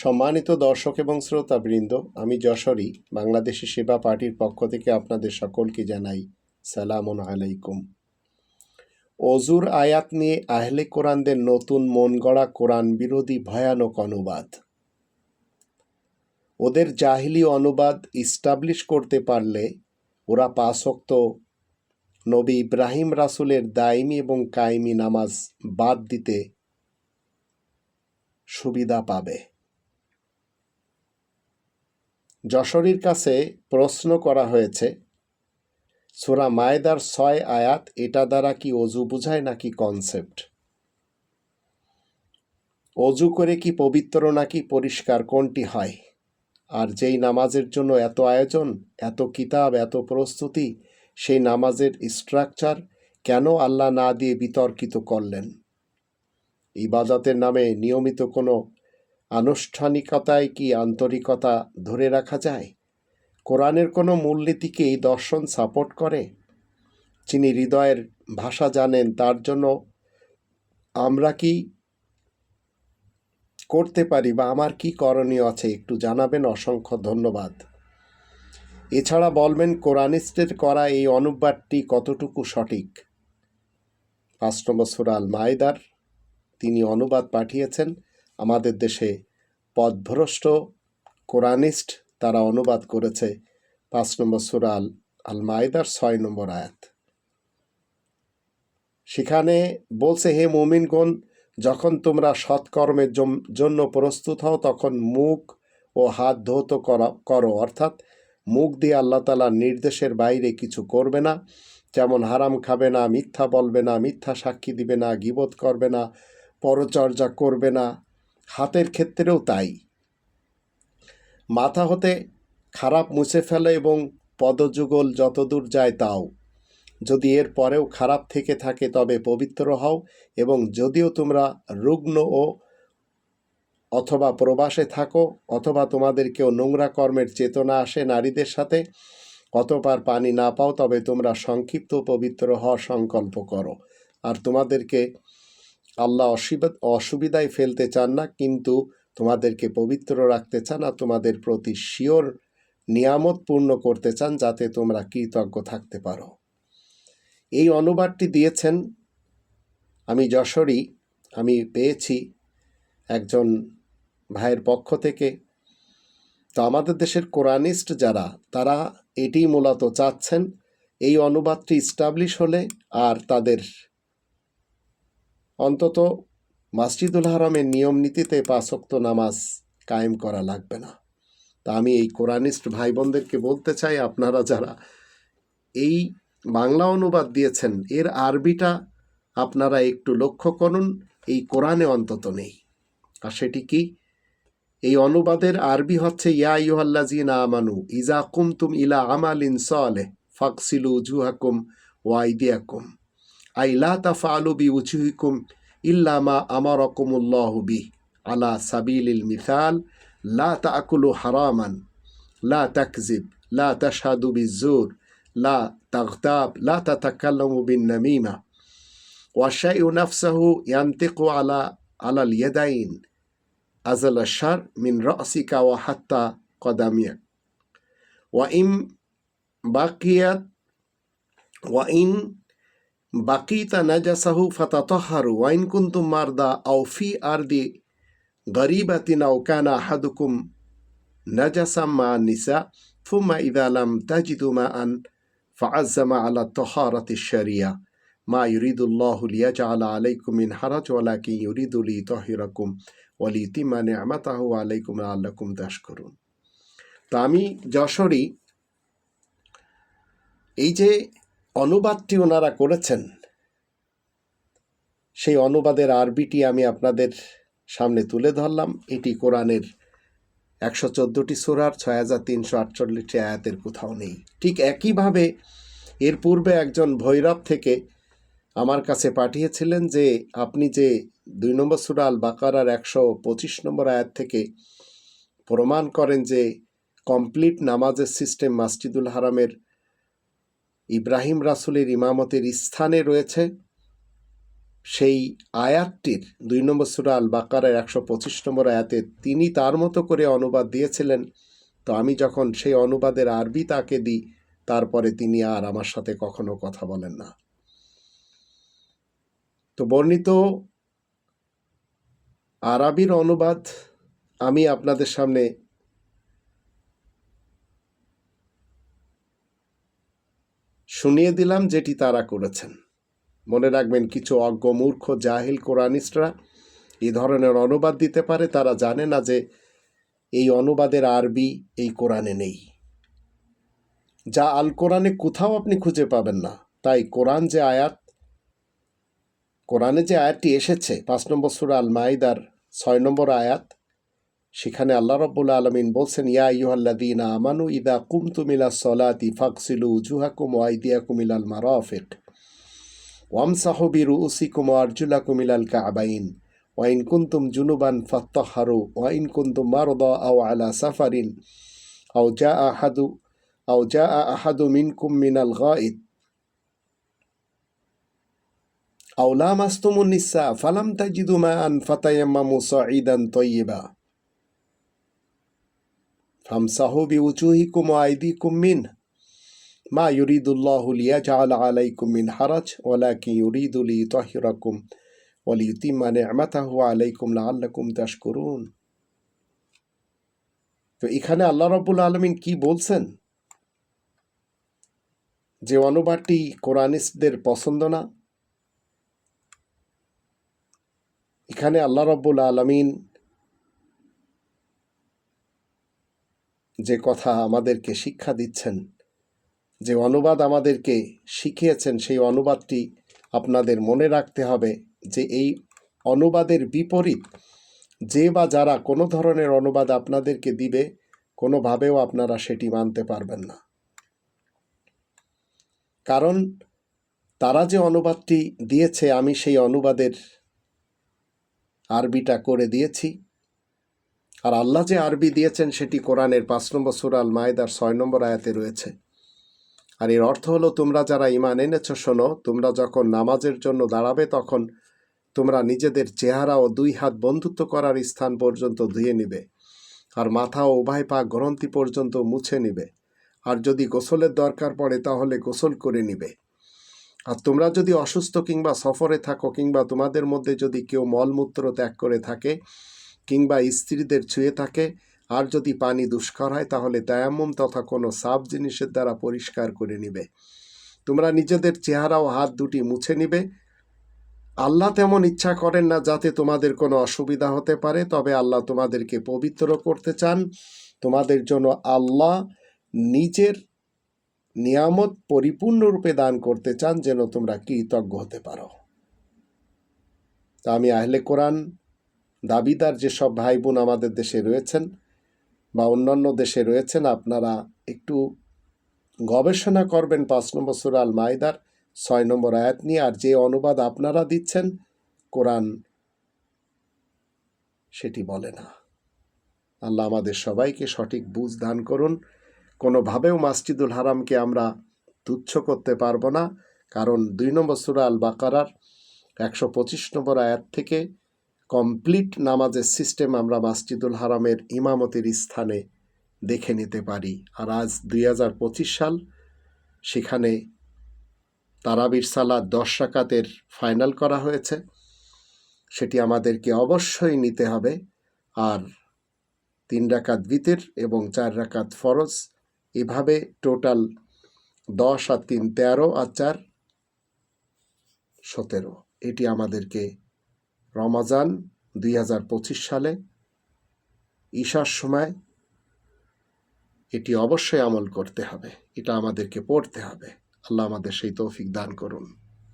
সম্মানিত দর্শক এবং শ্রোতাবৃন্দ, আমি যশোরী, বাংলাদেশি সেবা পার্টির পক্ষ থেকে আপনাদের সকলকে জানাই সালামুন আলাইকুম। অজুর আয়াত নিয়ে আহলে কোরআনদের নতুন মন গড়া কোরআন বিরোধী ভয়ানক অনুবাদ। ওদের জাহিলি অনুবাদ ইস্টাবলিশ করতে পারলে ওরা পাশক্ত নবী ইব্রাহিম রাসুলের দাইমি এবং কায়েমি নামাজ বাদ দিতে সুবিধা পাবে। যশোরীর কাছে প্রশ্ন করা হয়েছে, সুরা মায়েদার ছয় আয়াত এটা দ্বারা কি অজু বুঝায় নাকি কনসেপ্ট অজু করে কি পবিত্র নাকি পরিষ্কার, কোনটি হয়? আর যেই নামাজের জন্য এত আয়োজন, এত কিতাব, এত প্রস্তুতি, সেই নামাজের স্ট্রাকচার কেন আল্লাহ না দিয়ে বিতর্কিত করলেন? ইবাদতের নামে নিয়মিত কোনো আনুষ্ঠানিকতায় কি আন্তরিকতা ধরে রাখা যায়? কোরআনের কোনো মূলনীতিকে এই দর্শন সাপোর্ট করে? যিনি হৃদয়ের ভাষা জানেন তার জন্য আমরা কি করতে পারি বা আমার কি করণীয় আছে একটু জানাবেন, অসংখ্য ধন্যবাদ। এছাড়া বলবেন, কোরআনিস্টের করা এই অনুবাদটি কতটুকু সঠিক? পাঁচ নম্বর সুরাল মায়দার তিনি অনুবাদ পাঠিয়েছেন। আমাদের দেশে পদভ্রষ্ট কোরআনিস্ট তারা অনুবাদ করেছে পাঁচ নম্বর সুরাল আল মায়দার ছয় নম্বর আয়াত। সেখানে বলছে, হে মোমিনগণ, যখন তোমরা সৎকর্মের জন্য প্রস্তুত হও, তখন মুখ ও হাত ধৌত করা অর্থাৎ মুখ দিয়ে আল্লাহ তালার নির্দেশের বাইরে কিছু করবে না। যেমন হারাম খাবে না, মিথ্যা বলবে না, মিথ্যা সাক্ষী দিবে না, গিবত করবে না, পরচর্যা করবে না হাতের ক্ষেত্রেও তাই। মাথা হতে খারাপ মুছে ফেলে এবং পদযুগল যতদূর যায় তাও। যদি এর পরেও খারাপ থেকে থাকে, তবে পবিত্র হও এবং যদিও তোমরা রুগ্ন ও অথবা প্রবাসে থাকো অথবা তোমাদের কেউ নোংরা কর্মের চেতনা আসে নারীদের সাথে অতবার পানি না পাও, তবে তোমরা সংক্ষিপ্ত পবিত্র হওয়ার সংকল্প করো। আর তোমাদেরকে আল্লাহ অসুবিধা, অসুবিধায় ফেলতে চান না, কিন্তু তোমাদেরকে পবিত্র রাখতে চান আর তোমাদের প্রতি শিওর নিয়ামত পূর্ণ করতে চান যাতে তোমরা কৃতজ্ঞ থাকতে পারো। এই অনুবাদটি দিয়েছেন আমি যশোরই আমি পেয়েছি একজন ভাইয়ের পক্ষ থেকে। তো আমাদের দেশের কোরআনিস্ট যারা, তারা এটি মূলত চাচ্ছেন, এই অনুবাদটি স্টাবলিশ হলে আর তাদের অন্তত মাসজিদুল হারামের নিয়ম নীতিতে পাঁচক্ত নামাজ কায়েম করা লাগবে না। তা আমি এই কোরআনিস্ট ভাই বোনদেরকে বলতে চাই, আপনারা যারা এই বাংলা অনুবাদ দিয়েছেন, এর আরবিটা আপনারা একটু লক্ষ্য করুন, এই কোরআনে অন্তত নেই। আর সেটি কি? এই অনুবাদের আরবি হচ্ছে, ইয়া ইউহাল্লাজিনা আমানু ইজা কুমতুম ইলা আমালিন সালেহ ফাকসিলু জুহাকুম ওয়াইদিয়াকুম أي لا تفعلوا بوجهكم إلا ما أمركم الله به. على سبيل المثال لا تأكلوا حراما لا تكذب لا تشهدوا بالزور لا تغتاب لا تتكلموا بالنميمة. والشيء نفسه ينطق على على اليدين. أزل الشر من رأسك وحتى قدميك. وإن بقيت وإن বাকিতা নাজাসাহু ফাতাতহারু ওয়াইন কুন্তুম মারদা আও ফি আরদি গরিবাতিন আও কানা হাদুকুম নাজাসাম মা নিসা ফুম্মা ইদালাম তাজিদু মা আন ফাআজ্জামা আলা তহারাতি শরিয়া। মা ইউরিদুল্লাহু লিয়াজআলা আলাইকুম মিন হারাজ ওয়ালাকিন ইউরিদু লিতাহিরাকুম ওয়া লিতিমা নি'মাতাহু আলাইকুম লাআল্লাকুম তাশকুরুন। তো আমি যশোরই এই যে অনুবাদটি ওনারা করেছেন। সেই অনুবাদের আরবিটি আমি আপনাদের সামনে তুলে ধরলাম। এটি কোরআনের একশো চোদ্দোটি সুরার, ছয় হাজার তিনশো আটচল্লিশটি আয়াতের কোথাও নেই। ঠিক একইভাবে এর পূর্বে একজন ভৈরব থেকে আমার কাছে পাঠিয়েছিলেন যে, আপনি যে দুই নম্বর সুরা আল বাকারার একশো পঁচিশ নম্বর আয়াত থেকে প্রমাণ করেন যে, কমপ্লিট নামাজের সিস্টেম মাসজিদুল হারামের ইব্রাহিম রাসুলের ইমামতের স্থানে রয়েছে। সেই আয়াতটির দুই নম্বর সুরা আল বাকারের একশো পঁচিশ নম্বর আয়াতে তিনি তার মতো করে অনুবাদ দিয়েছিলেন। তো আমি যখন সেই অনুবাদের আরবি তাকে দিই, তারপরে তিনি আর আমার সাথে কখনো কথা বলেন না। তো বর্ণিত আরবির অনুবাদ আমি আপনাদের সামনে শুনিয়ে দিলাম যেটি তারা করেছেন। মনে রাখবেন, কিছু অজ্ঞ মূর্খ জাহিল কোরআনিস্টরা এই ধরনের অনুবাদ দিতে পারে, তারা জানে না যে এই অনুবাদের আরবি এই কোরআনে নেই। যা আল কোরআনে কোথাও আপনি খুঁজে পাবেন না। তাই কোরআন যে আয়াত, কোরআনে যে আয়াতটি এসেছে, পাঁচ নম্বর সুরা আল মাইদার ছয় নম্বর আয়াত সেখানে আল্লাহ রব্বুল আলমিন বলছেন, ইয়া ইউহাল্লাদিন আমানু ইদা কুমতুমিলা সলাতি ফাকসিলু উজুহাকুম ওয়াইদিয়া কুমিলাল মারাফিক ওয়ামসাহবিরু উসিকুম আরজুলা কুমিলাল কাবাইন ওয়াইন কুন্তুম জুনুবান ফাত্তাহারু ওয়াইন কুন্তুম মারদা আও আলা সাফারিন আও জা আহাদু, আও জা আহাদু মিনকুম মিনাল গাইদ আও লামাস্তুমুন নিসা ফালাম তাজিদু মা আন ফাতায়াম্মামু সাঈদান তাইয়্যিবা ফামসাহু বি উচুহিকুম আইদি মিন মা ইউরিদুল্লাহুল ইয়াজআল আলাইকুম মিন হারাজ ওয়ালাকিন ইউরিদু লিয়ুতাহহিরাকুম ওয়া লিয়ুতিম্মা নি'মাতাহু আলাইকুম লাআল্লাকুম করুন তো এখানে আল্লাহ রাব্বুল আলমিন কি বলছেন? যে অনুবাদটি কোরআনিস্টদের পছন্দ না। এখানে আল্লাহ রব্বুল আলমিন যে কথা আমাদেরকে শিক্ষা দিচ্ছেন, যে অনুবাদ আমাদেরকে শিখিয়েছেন, সেই অনুবাদটি আপনাদের মনে রাখতে হবে যে এই অনুবাদের বিপরীত যে বা যারা কোনো ধরনের অনুবাদ আপনাদেরকে দিবে, কোনোভাবেও আপনারা সেটি মানতে পারবেন না। কারণ তারা যে অনুবাদটি দিয়েছে, আমি সেই অনুবাদের আরবিটা করে দিয়েছি। আর আল্লাহ যে আরবি দিয়েছেন সেটি কোরআনের পাঁচ নম্বর সুরাল মায়েদার ছয় নম্বর আয়াতে রয়েছে। আর এর অর্থ হলো, তোমরা যারা ইমান এনেছ, শোনো, তোমরা যখন নামাজের জন্য দাঁড়াবে, তখন তোমরা নিজেদের চেহারা ও দুই হাত বন্ধুত্ব করার স্থান পর্যন্ত ধুয়ে নিবে, আর মাথা ও উভয় পা গ্রন্থি পর্যন্ত মুছে নিবে। আর যদি গোসলের দরকার পড়ে, তাহলে গোসল করে নিবে। আর তোমরা যদি অসুস্থ কিংবা সফরে থাকো, কিংবা তোমাদের মধ্যে যদি কেউ মলমূত্র ত্যাগ করে থাকে কিংবা স্ত্রীদের ছুঁয়ে থাকে। আর যদি পানি দুষ্কর হয়, তাহলে তায়াম্মুম তথা কোনো সাব জিনিসের দ্বারা পরিষ্কার করে নিবে। তোমরা নিজেদের চেহারা ও হাত দুটি মুছে নিবে। আল্লাহ তেমন ইচ্ছা করেন না যাতে তোমাদের কোনো অসুবিধা হতে পারে, তবে আল্লাহ তোমাদেরকে পবিত্র করতে চান। তোমাদের জন্য আল্লাহ নিজের নিয়ামত পরিপূর্ণরূপে দান করতে চান, যেন তোমরা কৃতজ্ঞ হতে পারো। তা আমি আহলে কোরআন দাবিদার যেসব ভাই বোন আমাদের দেশে রয়েছেন বা অন্যান্য দেশে রয়েছেন, আপনারা একটু গবেষণা করবেন পাঁচ নম্বর সুরাল মাইদার ছয় নম্বর আয়াত নিয়ে। আর যে অনুবাদ আপনারা দিচ্ছেন, কোরআন সেটি বলে না। আল্লাহ আমাদের সবাইকে সঠিক বুঝ দান করুন। কোনোভাবেও মাসজিদুল হারামকে আমরা তুচ্ছ করতে পারব না। কারণ দুই নম্বর সুরা আল বাকারার একশো পঁচিশ নম্বর আয়াত থেকে কমপ্লিট নামাজের সিস্টেম আমরা মাসজিদুল হারামের ইমামতির স্থানে দেখে নিতে পারি। আর আজ দুই হাজার পঁচিশ সাল, সেখানে তারাবির সালাদ দশ রাকাতের ফাইনাল করা হয়েছে। সেটি আমাদেরকে অবশ্যই নিতে হবে। আর তিন রাকাত বিতের এবং চার রাকাত ফরজ, এভাবে টোটাল দশ আর তিন তেরো আর চার সতেরো। এটি আমাদেরকে রমাজান দুই হাজার পঁচিশ সালে ঈশার সময় এটি অবশ্যই আমল করতে হবে। এটা আমাদেরকে পড়তে হবে। আল্লাহ আমাদের সেই তৌফিক দান করুন।